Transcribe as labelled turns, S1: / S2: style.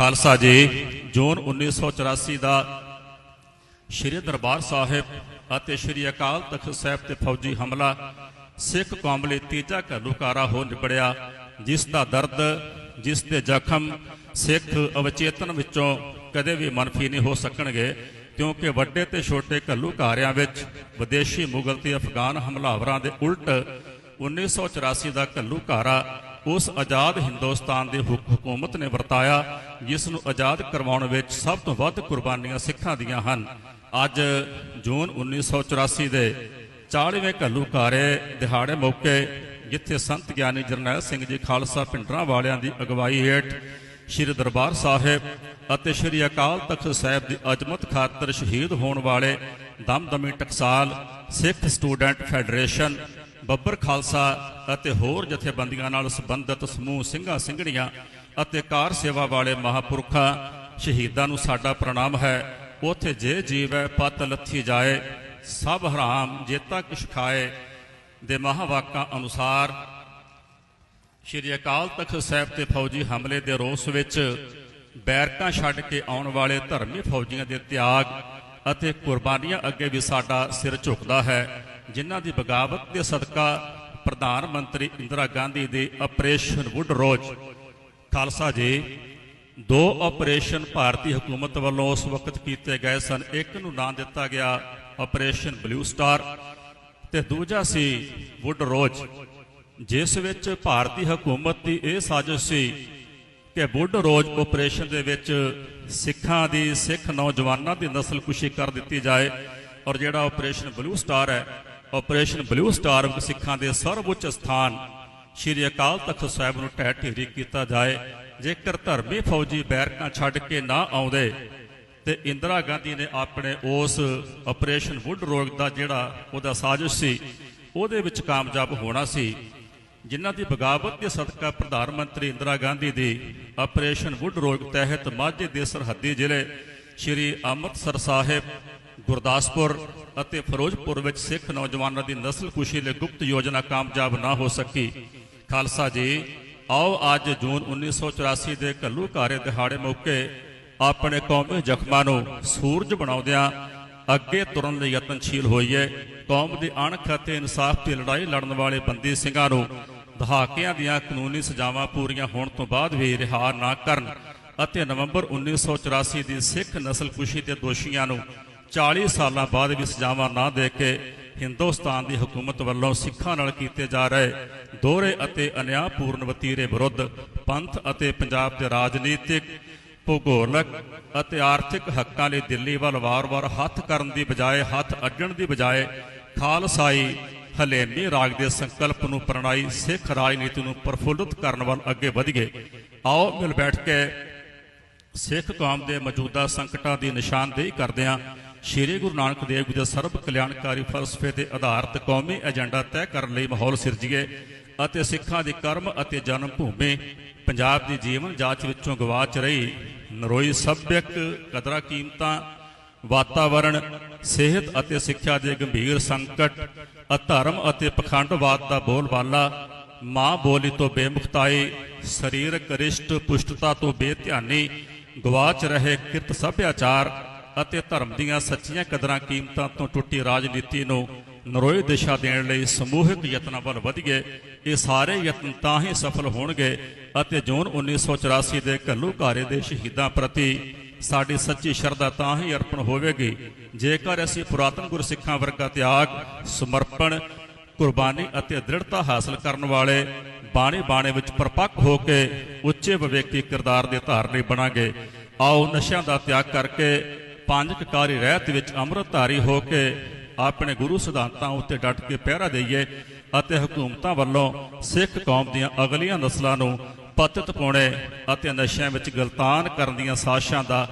S1: ਖਾਲਸਾ ਜੀ, ਜੂਨ 1984 ਦਾ ਸ਼੍ਰੀ ਦਰਬਾਰ ਸਾਹਿਬ ਅਤੇ ਸ਼੍ਰੀ ਅਕਾਲ ਤਖਤ ਸਾਹਿਬ ਤੇ ਫੌਜੀ ਹਮਲਾ, ਸਿੱਖ ਕੌਮ ਲਈ ਤੀਜਾ ਘੱਲੂਕਾਰਾ ਹੋ ਨਿਪੜਿਆ, ਜਿਸ ਦਾ ਦਰਦ, ਜਿਸ ਦੇ ਜ਼ਖਮ ਸਿੱਖ ਅਵਚੇਤਨ ਵਿੱਚੋਂ ਕਦੇ ਵੀ ਮਨਫੀ ਨਹੀਂ ਹੋ ਸਕਣਗੇ, ਕਿਉਂਕਿ ਵੱਡੇ ਤੇ ਛੋਟੇ ਘੱਲੂਕਾਰਿਆਂ ਵਿੱਚ ਵਿਦੇਸ਼ੀ ਮੁਗਲ ਤੇ ਅਫਗਾਨ ਹਮਲਾਵਰਾਂ ਦੇ ਉਲਟ 1984 ਦਾ ਘੱਲੂਕਾਰਾ ਉਸ ਆਜ਼ਾਦ ਹਿੰਦੁਸਤਾਨ ਦੀ ਹੁਕ- ਹਕੂਮਤ ਨੇ ਵਰਤਾਇਆ, ਜਿਸ ਨੂੰ ਆਜ਼ਾਦ ਕਰਵਾਉਣ ਵਿੱਚ ਸਭ ਤੋਂ ਵੱਧ ਕੁਰਬਾਨੀਆਂ ਸਿੱਖਾਂ ਦੀਆਂ ਹਨ। ਅੱਜ ਜੂਨ 1984 ਦੇ 40ਵੇਂ ਘੱਲੂਕਾਰੇ ਦਿਹਾੜੇ ਮੌਕੇ, ਜਿੱਥੇ ਸੰਤ ਗਿਆਨੀ ਜਰਨੈਲ ਸਿੰਘ ਜੀ ਖਾਲਸਾ ਪਿੰਡਰਾਂ ਵਾਲਿਆਂ ਦੀ ਅਗਵਾਈ ਹੇਠ ਸ਼੍ਰੀ ਦਰਬਾਰ ਸਾਹਿਬ ਅਤੇ ਸ਼੍ਰੀ ਅਕਾਲ ਤਖਤ ਸਾਹਿਬ ਦੀ ਅਜ਼ਮਤ ਖਾਤਰ ਸ਼ਹੀਦ ਹੋਣ ਵਾਲੇ ਦਮਦਮੀ ਟਕਸਾਲ ਸਿੱਖ ਸਟੂਡੈਂਟ ਫੈਡਰੇਸ਼ਨ ਬੱਬਰ ਖਾਲਸਾ ਅਤੇ ਹੋਰ ਜਥੇਬੰਦੀਆਂ ਨਾਲ ਸੰਬੰਧਿਤ ਸਮੂਹ ਸਿੰਘਾਂ ਸਿੰਘਣੀਆਂ ਅਤੇ ਕਾਰ ਸੇਵਾ ਵਾਲੇ ਮਹਾਪੁਰਖਾਂ, ਸ਼ਹੀਦਾਂ ਨੂੰ ਸਾਡਾ ਪ੍ਰਣਾਮ ਹੈ। ਉਥੇ ਜੇ ਜੀਵ ਹੈ, ਪਤ ਲੱਥੀ ਜਾਏ, ਸਭ ਹਰਾਮ ਜੇਤਾ ਕਿਛ ਖਾਏ ਦੇ ਮਹਾਵਾਕਾਂ ਅਨੁਸਾਰ ਸ਼੍ਰੀ ਅਕਾਲ ਤਖਤ ਸਾਹਿਬ ਤੇ ਫੌਜੀ ਹਮਲੇ ਦੇ ਰੋਸ ਵਿੱਚ ਬੈਰਕਾਂ ਛੱਡ ਕੇ ਆਉਣ ਵਾਲੇ ਧਰਮੀ ਫੌਜੀਆਂ ਦੇ ਤਿਆਗ ਅਤੇ ਕੁਰਬਾਨੀਆਂ ਅੱਗੇ ਵੀ ਸਾਡਾ ਸਿਰ ਝੁਕਦਾ ਹੈ। ਜਿਨ੍ਹਾਂ ਦੀ ਬਗਾਵਤ ਦੇ ਸਦਕਾ ਪ੍ਰਧਾਨ ਮੰਤਰੀ ਇੰਦਰਾ ਗਾਂਧੀ ਦੇ ਆਪਰੇਸ਼ਨ ਵੁੱਡਰੋਜ਼, ਖਾਲਸਾ ਜੀ, ਦੋ ਆਪਰੇਸ਼ਨ ਭਾਰਤੀ ਹਕੂਮਤ ਵੱਲੋਂ ਉਸ ਵਕਤ ਕੀਤੇ ਗਏ ਸਨ। ਇੱਕ ਨੂੰ ਨਾਂ ਦਿੱਤਾ ਗਿਆ ਆਪਰੇਸ਼ਨ ਬਲੂ ਸਟਾਰ ਤੇ ਦੂਜਾ ਸੀ ਵੁੱਡਰੋਜ਼। ਜਿਸ ਵਿੱਚ ਭਾਰਤੀ ਹਕੂਮਤ ਦੀ ਇਹ ਸਾਜ਼ਿਸ਼ ਸੀ ਕਿ ਬੁੱਢ ਰੋਜ਼ ਆਪਰੇਸ਼ਨ ਦੇ ਵਿੱਚ ਸਿੱਖਾਂ ਦੀ, ਸਿੱਖ ਨੌਜਵਾਨਾਂ ਦੀ ਨਸਲਕੁਸ਼ੀ ਕਰ ਦਿੱਤੀ ਜਾਏ ਔਰ ਜਿਹੜਾ ਆਪਰੇਸ਼ਨ ਬਲੂ ਸਟਾਰ ਹੈ ਆਪਰੇਸ਼ਨ ਬਲੂ ਸਟਾਰ ਸਿੱਖਾਂ ਦੇ ਸਰਵਉੱਚ ਸਥਾਨ। ਸ਼੍ਰੀ ਅਕਾਲ ਤਖਤ ਸਾਹਿਬ ਨੂੰ ਢਹਿ ਢੇਰੀ ਕੀਤਾ ਜਾਏ। ਜੇਕਰ ਧਰਮੀ ਫੌਜੀ ਬੈਰਕਾਂ ਛੱਡ ਕੇ ਨਾ ਆਉਂਦੇ, ਤੇ ਇੰਦਰਾ ਗਾਂਧੀ ਨੇ ਆਪਣੇ ਉਸ ਆਪਰੇਸ਼ਨ ਵੁੱਡ ਰੋਗ ਦਾ ਜਿਹੜਾ ਉਹਦਾ ਸਾਜ਼ਿਸ਼ ਸੀ, ਉਹਦੇ ਵਿੱਚ ਕਾਮਯਾਬ ਹੋਣਾ ਸੀ। ਜਿਨ੍ਹਾਂ ਦੀ ਬਗਾਵਤ ਦੇ ਸਦਕਾ ਪ੍ਰਧਾਨ ਮੰਤਰੀ ਇੰਦਰਾ ਗਾਂਧੀ ਦੀ ਆਪਰੇਸ਼ਨ ਵੁੱਡ ਰੋਗ ਤਹਿਤ ਮਾਝੇ ਦੇ ਸਰਹੱਦੀ ਜ਼ਿਲ੍ਹੇ ਸ਼੍ਰੀ ਅੰਮ੍ਰਿਤਸਰ ਸਾਹਿਬ, ਗੁਰਦਾਸਪੁਰ ਅਤੇ ਫਿਰੋਜ਼ਪੁਰ ਵਿੱਚ ਸਿੱਖ ਨੌਜਵਾਨਾਂ ਦੀ ਨਸਲਕੁਸ਼ੀ ਲਈ ਗੁਪਤ ਯੋਜਨਾ ਕਾਮਯਾਬ ਨਾ ਹੋ ਸਕੀ। ਖਾਲਸਾ ਜੀ, ਆਓ ਅੱਜ ਜੂਨ 1984 ਦੇ ਘੱਲੂਘਾਰੇ ਦਿਹਾੜੇ ਮੌਕੇ ਆਪਣੇ ਕੌਮੀ ਜ਼ਖਮਾਂ ਨੂੰ ਸੂਰਜ ਬਣਾਉਂਦਿਆਂ ਅੱਗੇ ਤੁਰਨ ਲਈ ਯਤਨਸ਼ੀਲ ਹੋਈਏ। ਕੌਮ ਦੀ ਅਣਖ ਅਤੇ ਇਨਸਾਫ ਦੀ ਲੜਾਈ ਲੜਨ ਵਾਲੇ ਬੰਦੀ ਸਿੰਘਾਂ ਨੂੰ ਦਹਾਕਿਆਂ ਦੀਆਂ ਕਾਨੂੰਨੀ ਸਜ਼ਾਵਾਂ ਪੂਰੀਆਂ ਹੋਣ ਤੋਂ ਬਾਅਦ ਵੀ ਰਿਹਾ ਨਾ ਕਰਨ। ਅਤੇ ਨਵੰਬਰ 1984 ਦੀ ਸਿੱਖ ਨਸਲਕੁਸ਼ੀ ਦੇ ਦੋਸ਼ੀਆਂ ਨੂੰ 40 ਸਾਲਾਂ ਬਾਅਦ ਵੀ ਸਜ਼ਾਵਾਂ ਨਾ ਦੇ ਕੇ ਹਿੰਦੁਸਤਾਨ ਦੀ ਹਕੂਮਤ ਵੱਲੋਂ ਸਿੱਖਾਂ ਨਾਲ ਕੀਤੇ ਜਾ ਰਹੇ ਦੋਹਰੇ ਅਤੇ ਅਨਿਆਂਪੂਰਨ ਵਤੀਰੇ ਵਿਰੁੱਧ ਪੰਥ ਅਤੇ ਪੰਜਾਬ ਦੇ ਰਾਜਨੀਤਿਕ, ਭੂਗੋਲਕ ਅਤੇ ਆਰਥਿਕ ਹੱਕਾਂ ਲਈ ਦਿੱਲੀ ਵੱਲ ਵਾਰ-ਵਾਰ ਹੱਥ ਕਰਨ ਦੀ ਬਜਾਏ ਹੱਥ ਅੱਡਣ ਦੀ ਬਜਾਏ ਖਾਲਸਾਈ ਹਲੇਮੀ ਰਾਗ ਦੇ ਸੰਕਲਪ ਨੂੰ ਪ੍ਰਣਾਈ ਸਿੱਖ ਰਾਜਨੀਤੀ ਨੂੰ ਪ੍ਰਫੁੱਲਤ ਕਰਨ ਵੱਲ ਅੱਗੇ ਵਧੀਏ। ਆਓ ਮਿਲ ਬੈਠ ਕੇ ਸਿੱਖ ਕੌਮ ਦੇ ਮੌਜੂਦਾ ਸੰਕਟਾਂ ਦੀ ਨਿਸ਼ਾਨਦੇਹੀ ਕਰਦਿਆਂ ਸ਼੍ਰੀ ਗੁਰੂ ਨਾਨਕ ਦੇਵ ਜੀ ਦੇ ਸਰਬ ਕਲਿਆਣਕਾਰੀ ਫਲਸਫੇ ਤੇ ਆਧਾਰਿਤ ਕੌਮੀ ਏਜੰਡਾ ਤੈਅ ਕਰਨ ਲਈ ਮਾਹੌਲ ਸਿਰਜੀਏ ਅਤੇ ਸਿੱਖਾਂ ਦੀ ਕਰਮ ਅਤੇ ਜਨਮ ਭੂਮੀ ਪੰਜਾਬ ਦੀ ਜੀਵਨ ਜਾਚ ਵਿੱਚੋਂ ਗਵਾਚ ਰਹੀ ਨਰੋਈ ਸੱਭਿਅਕ ਕਦਰਾਂ ਕੀਮਤਾਂ, ਵਾਤਾਵਰਣ, ਸਿਹਤ ਅਤੇ ਸਿੱਖਿਆ ਦੇ ਗੰਭੀਰ ਸੰਕਟ, ਅਧਰਮ ਅਤੇ ਪਖੰਡਵਾਦ ਦਾ ਬੋਲਬਾਲਾ, ਮਾਂ ਬੋਲੀ ਤੋਂ ਬੇਮੁਖਤਾਈ, ਸਰੀਰਕ ਰਿਸ਼ਟ ਪੁਸ਼ਟਤਾ ਤੋਂ ਬੇਧਿਆਨੀ ਗਵਾਚ ਰਹੇ ਕਿਰਤ ਸੱਭਿਆਚਾਰ ਅਤੇ ਧਰਮ ਦੀਆਂ ਸੱਚੀਆਂ ਕਦਰਾਂ ਕੀਮਤਾਂ ਤੋਂ ਟੁੱਟੀ ਰਾਜਨੀਤੀ ਨੂੰ ਨਰੋਈ ਦਿਸ਼ਾ ਦੇਣ ਲਈ ਸਮੂਹਿਕ ਯਤਨਾਂ ਵੱਲ ਵਧੀਏ, ਇਹ ਸਾਰੇ ਯਤਨ ਤਾਂ ਹੀ ਸਫਲ ਹੋਣਗੇ ਅਤੇ ਜੂਨ 1984 ਦੇ ਘੱਲੂਘਾਰੇ ਦੇ ਸ਼ਹੀਦਾਂ ਪ੍ਰਤੀ ਸਾਡੀ ਸੱਚੀ ਸ਼ਰਧਾ ਤਾਂ ਹੀ ਅਰਪਣ ਹੋਵੇਗੀ। ਜੇਕਰ ਅਸੀਂ ਪੁਰਾਤਨ ਗੁਰਸਿੱਖਾਂ ਵਰਗਾ ਤਿਆਗ, ਸਮਰਪਣ ਕੁਰਬਾਨੀ ਅਤੇ ਦ੍ਰਿੜਤਾ ਹਾਸਲ ਕਰਨ ਵਾਲੇ ਬਾਣੇ ਬਾਣੇ ਵਿੱਚ ਪਰਪੱਕ ਹੋ ਕੇ ਉੱਚੇ ਵਿਵੇਕੀ ਕਿਰਦਾਰ ਦੇ ਧਾਰਨੀ ਬਣਾਂਗੇ। ਆਓ ਨਸ਼ਿਆਂ ਦਾ ਤਿਆਗ ਕਰਕੇ ਪੰਜ ਕਕਾਰੀ ਰਹਿਤ ਵਿੱਚ ਅੰਮ੍ਰਿਤਧਾਰੀ ਹੋ ਕੇ ਆਪਣੇ ਗੁਰੂ ਸਿਧਾਂਤਾਂ ਉੱਤੇ ਡਟ ਕੇ ਪਹਿਰਾ ਦਈਏ ਅਤੇ ਹਕੂਮਤਾਂ ਵੱਲੋਂ ਸਿੱਖ ਕੌਮ ਦੀਆਂ ਅਗਲੀਆਂ ਨਸਲਾਂ ਨੂੰ ਪਤਿਤ ਪਾਉਣੇ ਅਤੇ ਨਸ਼ਿਆਂ ਵਿੱਚ ਗਲਤਾਨ ਕਰਨ ਦੀਆਂ ਸਾਜ਼ਿਸ਼ਾਂ ਦਾ